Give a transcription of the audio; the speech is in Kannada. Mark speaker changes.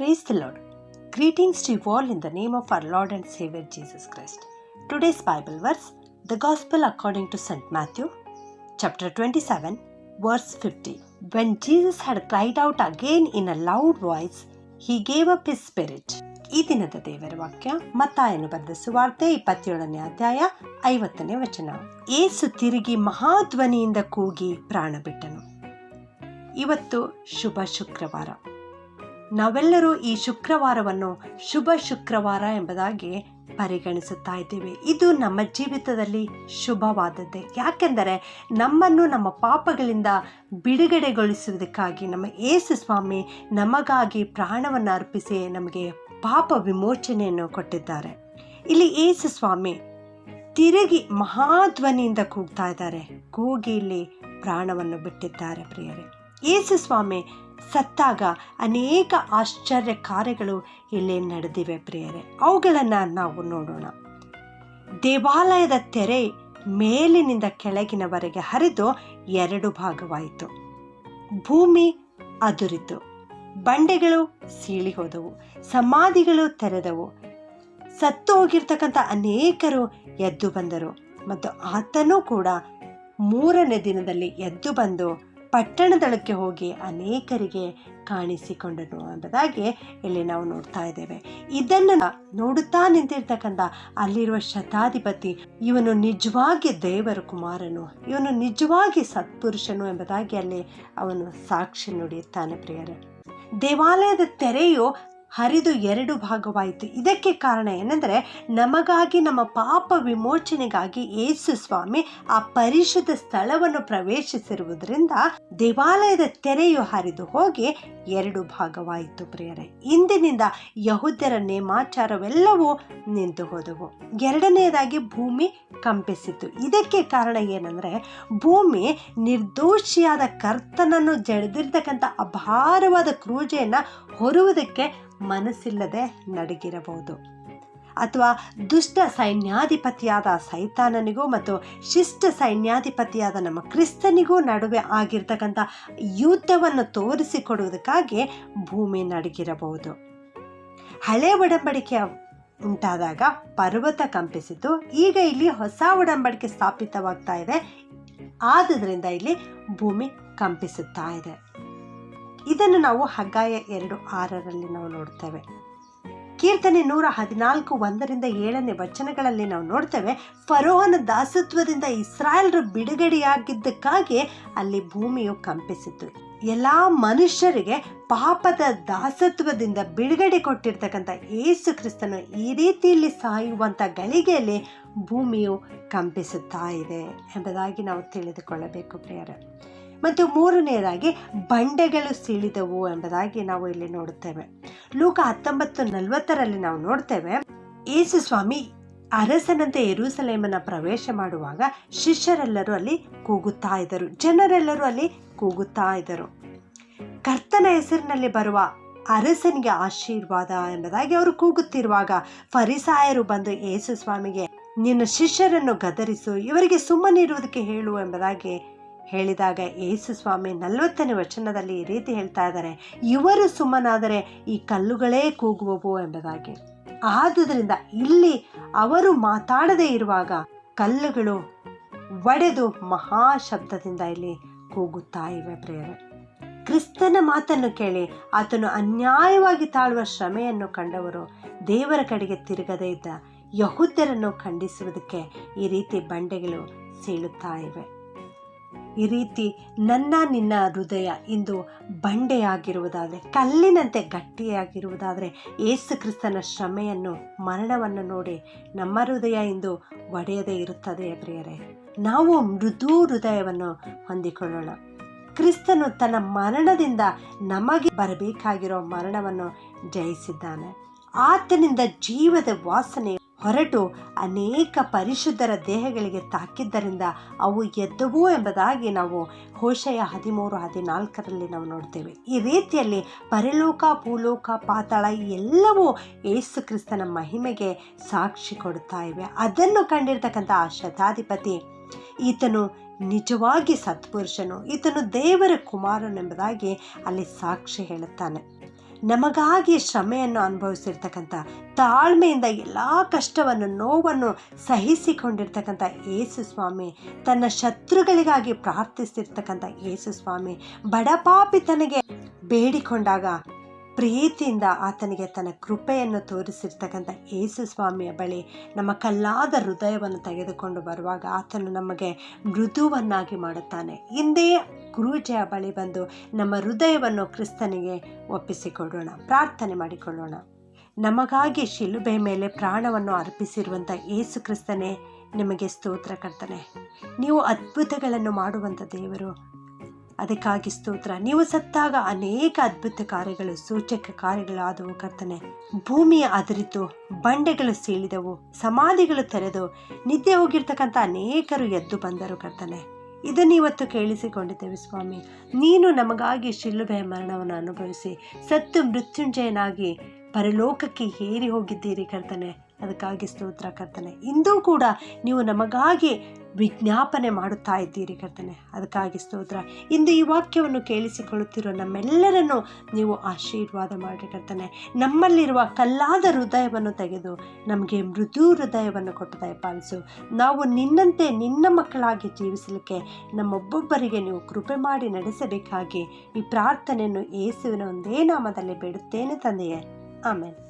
Speaker 1: Praise the lord greetings all in the name of our lord and saviour Jesus Christ today's Bible verse the gospel according to saint Matthew chapter twenty seven verse fifty when Jesus had cried out again in a loud voice he gave up his spirit ಈ ದಿನದ ದೇವರ ವಾಕ್ಯ ಮತ್ತಾಯನ್ನು ಬರೆದ ಸುವಾರ್ತೆ ಇಪ್ಪತ್ತೇಳನೇ ಅಧ್ಯಾಯ ಐವತ್ತನೇ ವಚನ. ಏಸು ತಿರುಗಿ ಮಹಾಧ್ವನಿಯಿಂದ ಕೂಗಿ ಪ್ರಾಣ ಬಿಟ್ಟನು ಇವತ್ತು ಶುಭ ಶುಕ್ರವಾರ. ನಾವೆಲ್ಲರೂ ಈ ಶುಕ್ರವಾರವನ್ನು ಶುಭ ಶುಕ್ರವಾರ ಎಂಬುದಾಗಿ ಪರಿಗಣಿಸುತ್ತಾ ಇದ್ದೇವೆ. ಇದು ನಮ್ಮ ಜೀವಿತದಲ್ಲಿ ಶುಭವಾದದ್ದೇ. ಯಾಕೆಂದರೆ ನಮ್ಮನ್ನು ನಮ್ಮ ಪಾಪಗಳಿಂದ ಬಿಡುಗಡೆಗೊಳಿಸುವುದಕ್ಕಾಗಿ ನಮ್ಮ ಏಸು ಸ್ವಾಮಿ ನಮಗಾಗಿ ಪ್ರಾಣವನ್ನು ಅರ್ಪಿಸಿ ನಮಗೆ ಪಾಪ ವಿಮೋಚನೆಯನ್ನು ಕೊಟ್ಟಿದ್ದಾರೆ. ಇಲ್ಲಿ ಏಸು ಸ್ವಾಮಿ ತಿರುಗಿ ಮಹಾಧ್ವನಿಯಿಂದ ಕೂಗ್ತಾ ಇದ್ದಾರೆ. ಕೂಗಿ ಇಲ್ಲಿ ಪ್ರಾಣವನ್ನು ಬಿಟ್ಟಿದ್ದಾರೆ ಪ್ರಿಯರೇ. ಏಸು ಸ್ವಾಮಿ ಸತ್ತಾಗ ಅನೇಕ ಆಶ್ಚರ್ಯ ಕಾರ್ಯಗಳು ಇಲ್ಲಿ ನಡೆದಿವೆ ಪ್ರಿಯರೇ. ಅವುಗಳನ್ನು ನಾವು ನೋಡೋಣ. ದೇವಾಲಯದ ತೆರೆ ಮೇಲಿನಿಂದ ಕೆಳಗಿನವರೆಗೆ ಹರಿದು ಎರಡು ಭಾಗವಾಯಿತು. ಭೂಮಿ ಅದುರಿತು. ಬಂಡೆಗಳು ಸೀಳಿ ಹೋದವು ಸಮಾಧಿಗಳು ತೆರೆದವು. ಸತ್ತು ಹೋಗಿರ್ತಕ್ಕಂಥ ಅನೇಕರು ಎದ್ದು ಬಂದರು. ಮತ್ತು ಆತನೂ ಕೂಡ ಮೂರನೇ ದಿನದಲ್ಲಿ ಎದ್ದು ಬಂದು ಪಟ್ಟಣದೊಳಕ್ಕೆ ಹೋಗಿ ಅನೇಕರಿಗೆ ಕಾಣಿಸಿಕೊಂಡನು ಎಂಬುದಾಗಿ ಇಲ್ಲಿ ನಾವು ನೋಡ್ತಾ ಇದ್ದೇವೆ. ಇದನ್ನು ನೋಡುತ್ತಾ ನಿಂತಿರ್ತಕ್ಕಂಥ ಅಲ್ಲಿರುವ ಶತಾಧಿಪತಿ, ಇವನು ನಿಜವಾಗಿ ದೇವರ ಕುಮಾರನು, ಇವನು ನಿಜವಾಗಿ ಸತ್ಪುರುಷನು ಎಂಬುದಾಗಿ ಅಲ್ಲಿ ಅವನು ಸಾಕ್ಷಿ ನುಡಿಯುತ್ತಾನೆ ಪ್ರಿಯರೇ. ದೇವಾಲಯದ ತೆರೆಯು ಹರಿದು ಎರಡು ಭಾಗವಾಯಿತು. ಇದಕ್ಕೆ ಕಾರಣ ಏನೆಂದರೆ ನಮಗಾಗಿ, ನಮ್ಮ ಪಾಪ ವಿಮೋಚನೆಗಾಗಿ ಯೇಸು ಸ್ವಾಮಿ ಆ ಪರಿಶುದ್ಧ ಸ್ಥಳವನ್ನು ಪ್ರವೇಶಿಸಿರುವುದರಿಂದ ದೇವಾಲಯದ ತೆರೆಯು ಹರಿದು ಹೋಗಿ ಎರಡು ಭಾಗವಾಯಿತು ಪ್ರಿಯರೇ. ಇಂದಿನಿಂದ ಯಹುದ್ಯರ ನೇಮಾಚಾರವೆಲ್ಲವೂ ನಿಂತು ಹೋದವು. ಎರಡನೆಯದಾಗಿ ಭೂಮಿ ಕಂಪಿಸಿತು. ಇದಕ್ಕೆ ಕಾರಣ ಏನಂದರೆ ಭೂಮಿ ನಿರ್ದೋಷಿಯಾದ ಕರ್ತನನ್ನು ಜಡಿದಿರ್ತಕ್ಕಂಥ ಅಭಾರವಾದ ಕ್ರೂಜೆಯನ್ನು ಹೊರುವುದಕ್ಕೆ ಮನಸ್ಸಿಲ್ಲದೆ ನಡಗಿರಬಹುದು. ಅಥವಾ ದುಷ್ಟ ಸೈನ್ಯಾಧಿಪತಿಯಾದ ಸೈತಾನನಿಗೂ ಮತ್ತು ಶಿಷ್ಟ ಸೈನ್ಯಾಧಿಪತಿಯಾದ ನಮ್ಮ ಕ್ರಿಸ್ತನಿಗೂ ನಡುವೆ ಆಗಿರ್ತಕ್ಕಂಥ ಯುದ್ಧವನ್ನು ತೋರಿಸಿಕೊಡುವುದಕ್ಕಾಗಿ ಭೂಮಿ ನಡಗಿರಬಹುದು. ಹಳೆ ಒಡಂಬಡಿಕೆ ಉಂಟಾದಾಗ ಪರ್ವತ ಕಂಪಿಸಿತು. ಈಗ ಇಲ್ಲಿ ಹೊಸ ಒಡಂಬಡಿಕೆ ಸ್ಥಾಪಿತವಾಗ್ತಾ ಇದೆ. ಆದ್ದರಿಂದ ಇಲ್ಲಿ ಭೂಮಿ ಕಂಪಿಸುತ್ತಾ ಇದೆ. ಇದನ್ನು ನಾವು ಹಗ್ಗಾಯ ಎರಡು ಆರರಲ್ಲಿ ನಾವು ನೋಡ್ತೇವೆ. ಕೀರ್ತನೆ ನೂರ ಹದಿನಾಲ್ಕು ಒಂದರಿಂದ ಏಳನೇ ವಚನಗಳಲ್ಲಿ ನಾವು ನೋಡ್ತೇವೆ, ಫರೋಹನ ದಾಸತ್ವದಿಂದ ಇಸ್ರಾಯೇಲ್ರು ಬಿಡುಗಡೆಯಾಗಿದ್ದಕ್ಕಾಗಿ ಅಲ್ಲಿ ಭೂಮಿಯು ಕಂಪಿಸಿತು ಎಲ್ಲ ಮನುಷ್ಯರಿಗೆ ಪಾಪದ ದಾಸತ್ವದಿಂದ ಬಿಡುಗಡೆ ಕೊಟ್ಟಿರ್ತಕ್ಕಂಥ ಏಸು ಕ್ರಿಸ್ತನು ಈ ರೀತಿಯಲ್ಲಿ ಸಾಯುವಂಥ ಗಳಿಗೆಯಲ್ಲಿ ಭೂಮಿಯು ಕಂಪಿಸುತ್ತಾ ಇದೆ ಎಂಬುದಾಗಿ ನಾವು ತಿಳಿದುಕೊಳ್ಳಬೇಕು ಪ್ರಿಯರೇ. ಮತ್ತು ಮೂರನೆಯದಾಗಿ ಬಂಡೆಗಳು ಸೀಳಿದವು ಎಂಬುದಾಗಿ ನಾವು ಇಲ್ಲಿ ನೋಡುತ್ತೇವೆ. ಲೂಕ ಹತ್ತೊಂಬತ್ತು ನಲವತ್ತರಲ್ಲಿ ನಾವು ನೋಡ್ತೇವೆ, ಯೇಸು ಸ್ವಾಮಿ ಅರಸನಂತೆ ಎರುಸಲೇಮನ ಪ್ರವೇಶ ಮಾಡುವಾಗ ಶಿಷ್ಯರೆಲ್ಲರೂ ಅಲ್ಲಿ ಕೂಗುತ್ತಾ ಇದ್ದರು. ಜನರೆಲ್ಲರೂ ಅಲ್ಲಿ ಕೂಗುತ್ತಾ ಇದ್ದರು. ಕರ್ತನ ಹೆಸರಿನಲ್ಲಿ ಬರುವ ಅರಸನಿಗೆ ಆಶೀರ್ವಾದ ಎಂಬುದಾಗಿ ಅವರು ಕೂಗುತ್ತಿರುವಾಗ ಫರಿಸಾಯರು ಬಂದು ಯೇಸು ಸ್ವಾಮಿಗೆ, ನಿನ್ನ ಶಿಷ್ಯರನ್ನು ಗದರಿಸು, ಇವರಿಗೆ ಸುಮ್ಮನಿರುವುದಕ್ಕೆ ಹೇಳು ಎಂಬುದಾಗಿ ಹೇಳಿದಾಗ ಯೇಸು ಸ್ವಾಮಿ ನಲವತ್ತನೇ ವಚನದಲ್ಲಿ ಈ ರೀತಿ ಹೇಳ್ತಾ ಇದ್ದಾರೆ, ಇವರು ಸುಮ್ಮನಾದರೆ ಈ ಕಲ್ಲುಗಳೇ ಕೂಗುವವು ಎಂಬುದಾಗಿ. ಆದುದರಿಂದ ಇಲ್ಲಿ ಅವರು ಮಾತಾಡದೇ ಇರುವಾಗ ಕಲ್ಲುಗಳು ಒಡೆದು ಮಹಾ ಶಬ್ದದಿಂದ ಇಲ್ಲಿ ಕೂಗುತ್ತಾ ಇವೆ ಪ್ರೇರೆ ಕ್ರಿಸ್ತನ ಮಾತನ್ನು ಕೇಳಿ ಆತನು ಅನ್ಯಾಯವಾಗಿ ತಾಳುವ ಶ್ರಮೆಯನ್ನು ಕಂಡವರು ದೇವರ ಕಡೆಗೆ ತಿರುಗದೇ ಇದ್ದ ಯಹುದ್ಯರನ್ನು ಖಂಡಿಸುವುದಕ್ಕೆ ಈ ರೀತಿ ಬಂಡೆಗಳು ಸೀಳುತ್ತಾ ಇವೆ. ಈ ರೀತಿ ನನ್ನ ನಿನ್ನ ಹೃದಯ ಇಂದು ಬಂಡೆಯಾಗಿರುವುದಾದರೆ, ಕಲ್ಲಿನಂತೆ ಗಟ್ಟಿಯಾಗಿರುವುದಾದರೆ, ಏಸು ಕ್ರಿಸ್ತನ ಶ್ರಮೆಯನ್ನು ಮರಣವನ್ನು ನೋಡಿ ನಮ್ಮ ಹೃದಯ ಇಂದು ಒಡೆಯದೇ ಇರುತ್ತದೆ ಪ್ರಿಯರೇ. ನಾವು ಮೃದು ಹೃದಯವನ್ನು ಹೊಂದಿಕೊಳ್ಳೋಣ. ಕ್ರಿಸ್ತನು ತನ್ನ ಮರಣದಿಂದ ನಮಗೆ ಬರಬೇಕಾಗಿರೋ ಮರಣವನ್ನು ಜಯಿಸಿದ್ದಾನೆ. ಆತನಿಂದ ಜೀವದ ವಾಸನೆ ಹೊರಟು ಅನೇಕ ಪರಿಶುದ್ಧರ ದೇಹಗಳಿಗೆ ತಾಕಿದ್ದರಿಂದ ಅವು ಎದ್ದವು ಎಂಬುದಾಗಿ ನಾವು ಹೋಶಯ ಹದಿಮೂರು ಹದಿನಾಲ್ಕರಲ್ಲಿ ನಾವು ನೋಡ್ತೇವೆ. ಈ ರೀತಿಯಲ್ಲಿ ಪರಲೋಕ, ಭೂಲೋಕ, ಪಾತಾಳ ಎಲ್ಲವೂ ಏಸು ಕ್ರಿಸ್ತನ ಮಹಿಮೆಗೆ ಸಾಕ್ಷಿ ಕೊಡುತ್ತಾ ಇವೆ. ಅದನ್ನು ಕಂಡಿರ್ತಕ್ಕಂಥ ಆ ಶತಾಧಿಪತಿ ಈತನು ನಿಜವಾಗಿ ಸತ್ಪುರುಷನು. ಈತನು ದೇವರ ಕುಮಾರನೆಂಬುದಾಗಿ ಅಲ್ಲಿ ಸಾಕ್ಷಿ ಹೇಳುತ್ತಾನೆ. ನಮಗಾಗಿ ಶ್ರಮೆಯನ್ನು ಅನುಭವಿಸಿರ್ತಕ್ಕಂಥ, ತಾಳ್ಮೆಯಿಂದ ಎಲ್ಲ ಕಷ್ಟವನ್ನು, ನೋವನ್ನು ಸಹಿಸಿಕೊಂಡಿರ್ತಕ್ಕಂಥ ಯೇಸು ಸ್ವಾಮಿ, ತನ್ನ ಶತ್ರುಗಳಿಗಾಗಿ ಪ್ರಾರ್ಥಿಸಿರ್ತಕ್ಕಂಥ ಯೇಸು ಸ್ವಾಮಿ ಬಡಪಾಪಿ ತನಗೆ ಬೇಡಿಕೊಂಡಾಗ ಪ್ರೀತಿಯಿಂದ ಆತನಿಗೆ ತನ್ನ ಕೃಪೆಯನ್ನು ತೋರಿಸಿರ್ತಕ್ಕಂಥ ಯೇಸು ಸ್ವಾಮಿಯ ಬಳಿ ನಮ್ಮ ಕಲ್ಲಾದ ಹೃದಯವನ್ನು ತೆಗೆದುಕೊಂಡು ಬರುವಾಗ ಆತನು ನಮಗೆ ಮೃದುವನ್ನಾಗಿ ಮಾಡುತ್ತಾನೆ. ಹಿಂದೆಯೇ ಗುರೂಜಿಯ ಬಳಿ ಬಂದು ನಮ್ಮ ಹೃದಯವನ್ನು ಕ್ರಿಸ್ತನಿಗೆ ಒಪ್ಪಿಸಿಕೊಳ್ಳೋಣ ಪ್ರಾರ್ಥನೆ ಮಾಡಿಕೊಳ್ಳೋಣ. ನಮಗಾಗಿ ಶಿಲುಬೆ ಮೇಲೆ ಪ್ರಾಣವನ್ನು ಅರ್ಪಿಸಿರುವಂಥ ಯೇಸು ಕ್ರಿಸ್ತನೇ, ನಿಮಗೆ ಸ್ತೋತ್ರ ಕರ್ತನೆ. ನೀವು ಅದ್ಭುತಗಳನ್ನು ಮಾಡುವಂಥ ದೇವರು ಅದಕ್ಕಾಗಿ ಸ್ತೋತ್ರ. ನೀವು ಸತ್ತಾಗ ಅನೇಕ ಅದ್ಭುತ ಕಾರ್ಯಗಳು, ಸೂಚಕ ಕಾರ್ಯಗಳಾದವು ಕರ್ತನೆ. ಭೂಮಿಯ ಅದರಿತು, ಬಂಡೆಗಳು ಸೀಳಿದವು, ಸಮಾಧಿಗಳು ತೆರೆದು, ನಿದ್ದೆ ಹೋಗಿರ್ತಕ್ಕಂಥ ಅನೇಕರು ಎದ್ದು ಬಂದರು ಕರ್ತನೆ. ಇದನ್ನು ಇವತ್ತು ಕೇಳಿಸಿಕೊಂಡಿದ್ದೇವೆ ಸ್ವಾಮಿ. ನೀನು ನಮಗಾಗಿ ಶಿಲುಬೆಯ ಮರಣವನ್ನು ಅನುಭವಿಸಿ, ಸತ್ತು ಮೃತ್ಯುಂಜಯನಾಗಿ ಪರಲೋಕಕ್ಕೆ ಏರಿ ಹೋಗಿದ್ದೀರಿ ಕರ್ತನೆ. ಅದಕ್ಕಾಗಿ ಸ್ತೋತ್ರ ಕರ್ತನೆ. ಇಂದೂ ಕೂಡ ನೀವು ನಮಗಾಗಿ ವಿಜ್ಞಾಪನೆ ಮಾಡುತ್ತಾ ಇದ್ದೀರಿ ಕರ್ತನೆ. ಅದಕ್ಕಾಗಿ ಸ್ತೋತ್ರ. ಇಂದು ಈ ವಾಕ್ಯವನ್ನು ಕೇಳಿಸಿಕೊಳ್ಳುತ್ತಿರೋ ನಮ್ಮೆಲ್ಲರನ್ನು ನೀವು ಆಶೀರ್ವಾದ ಮಾಡಿ ಕರ್ತನೆ. ನಮ್ಮಲ್ಲಿರುವ ಕಲ್ಲಾದ ಹೃದಯವನ್ನು ತೆಗೆದು ನಮಗೆ ಮೃದು ಹೃದಯವನ್ನು ಕೊಟ್ಟು ದಯಪಾಲಿಸು. ನಾವು ನಿನ್ನಂತೆ ನಿನ್ನ ಮಕ್ಕಳಾಗಿ ಜೀವಿಸಲಿಕ್ಕೆ ನಮ್ಮೊಬ್ಬೊಬ್ಬರಿಗೆ ನೀವು ಕೃಪೆ ಮಾಡಿ ನಡೆಸಬೇಕಾಗಿ ಈ ಪ್ರಾರ್ಥನೆಯನ್ನು ಯೇಸುವಿನ ಒಂದೇ ನಾಮದಲ್ಲಿ ಬೇಡುತ್ತೇನೆ ತಂದೆಯೇ. ಆಮೇಲೆ